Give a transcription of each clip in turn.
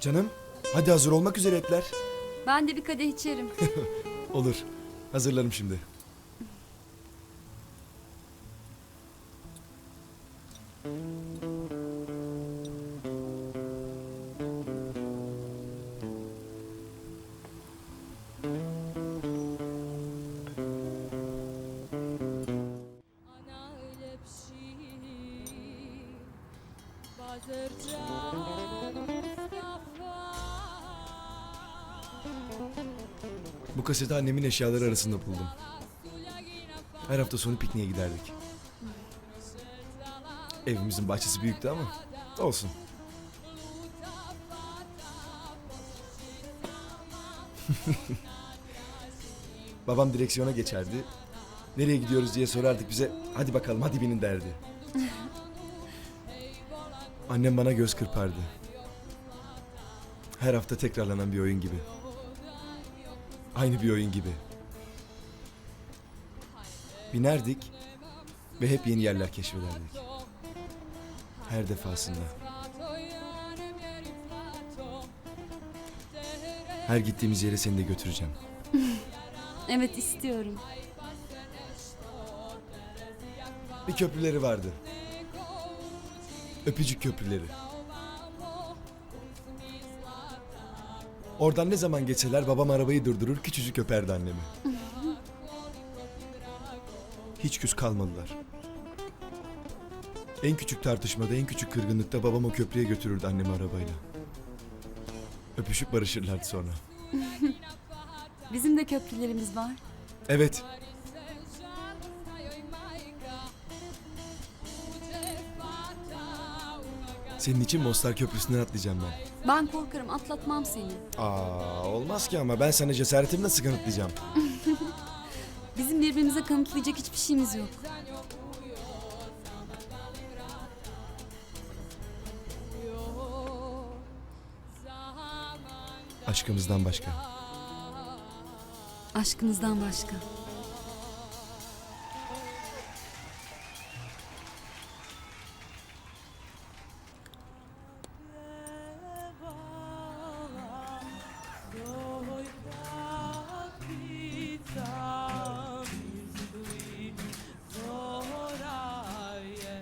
Canım, hadi hazır olmak üzere etler. Ben de bir kadeh içerim. Olur. Hazırlarım şimdi. Ana Bu kaseti annemin eşyaları arasında buldum. Her hafta sonu pikniğe giderdik. Evimizin bahçesi büyüktü ama olsun. Babam direksiyona geçerdi. Nereye gidiyoruz diye sorardık bize. Hadi bakalım hadi binin derdi. Annem bana göz kırpardı. Her hafta tekrarlanan bir oyun gibi. Aynı bir oyun gibi. Binerdik ve hep yeni yerler keşfederdik. Her defasında. Her gittiğimiz yere seni de götüreceğim. evet istiyorum. Bir köprüleri vardı. Öpücük köprüleri. Oradan ne zaman geçseler babam arabayı durdurur küçücük öperdi annemi. Hiç küs kalmadılar. En küçük tartışmada, en küçük kırgınlıkta babam o köprüye götürürdü annemi arabayla. Öpüşüp barışırlardı sonra. Bizim de köprülerimiz var. Evet, senin için Mostar Köprüsü'nden atlayacağım ben. Ben korkarım atlatmam seni. Aa, olmaz ki ama ben sana cesaretimi nasıl kanıtlayacağım? Bizim birbirimize kanıtlayacak hiçbir şeyimiz yok. Aşkımızdan başka. Aşkımızdan başka.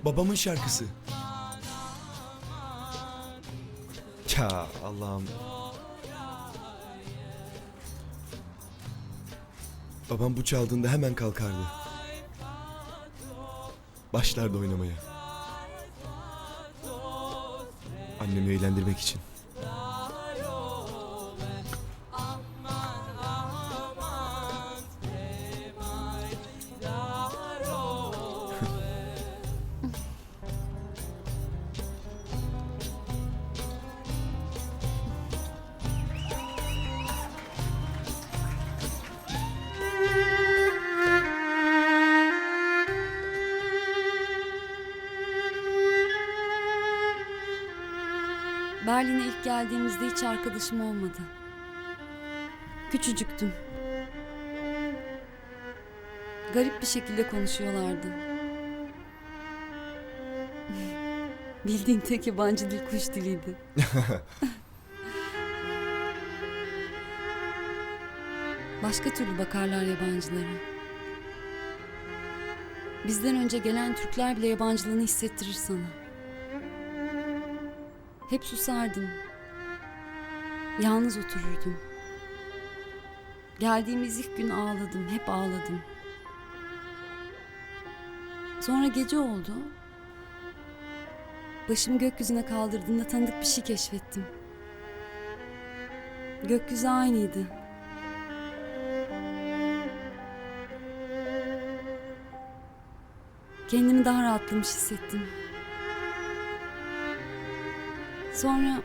Babamın şarkısı. Ya Allah'ım. Babam bu çaldığında hemen kalkardı. Başlardı oynamaya. Annemi eğlendirmek için. Berlin'e ilk geldiğimizde hiç arkadaşım olmadı. Küçücüktüm. Garip bir şekilde konuşuyorlardı. Bildiğin tek yabancı dil kuş diliydi. Başka türlü bakarlar yabancılara. Bizden önce gelen Türkler bile yabancılığını hissettirir sana. Hep susardım. Yalnız otururdum. Geldiğimiz ilk gün ağladım, hep ağladım. Sonra gece oldu. Başımı gökyüzüne kaldırdığımda tanıdık bir şey keşfettim. Gökyüzü aynıydı. Kendimi daha rahatlamış hissettim. Sonra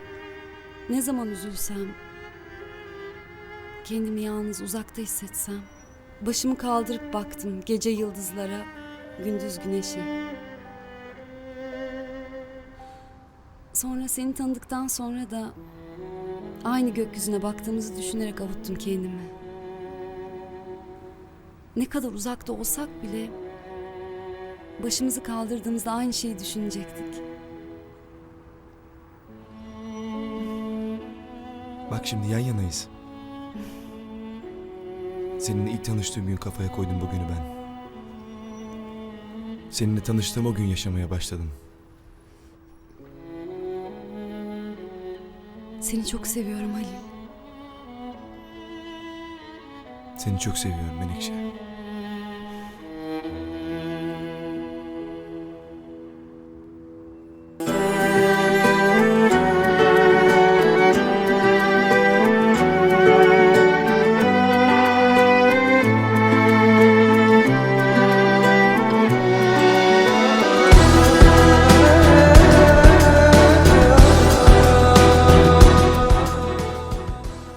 ne zaman üzülsem, kendimi yalnız uzakta hissetsem, başımı kaldırıp baktım gece yıldızlara, gündüz güneşe. Sonra seni tanıdıktan sonra da aynı gökyüzüne baktığımızı düşünerek avuttum kendimi. Ne kadar uzakta olsak bile başımızı kaldırdığımızda aynı şeyi düşünecektik. Bak şimdi yan yanayız. Seninle ilk tanıştığım gün kafaya koydum bugünü ben. Seninle tanıştığım o gün yaşamaya başladım. Seni çok seviyorum Halil. Seni çok seviyorum Menekşe.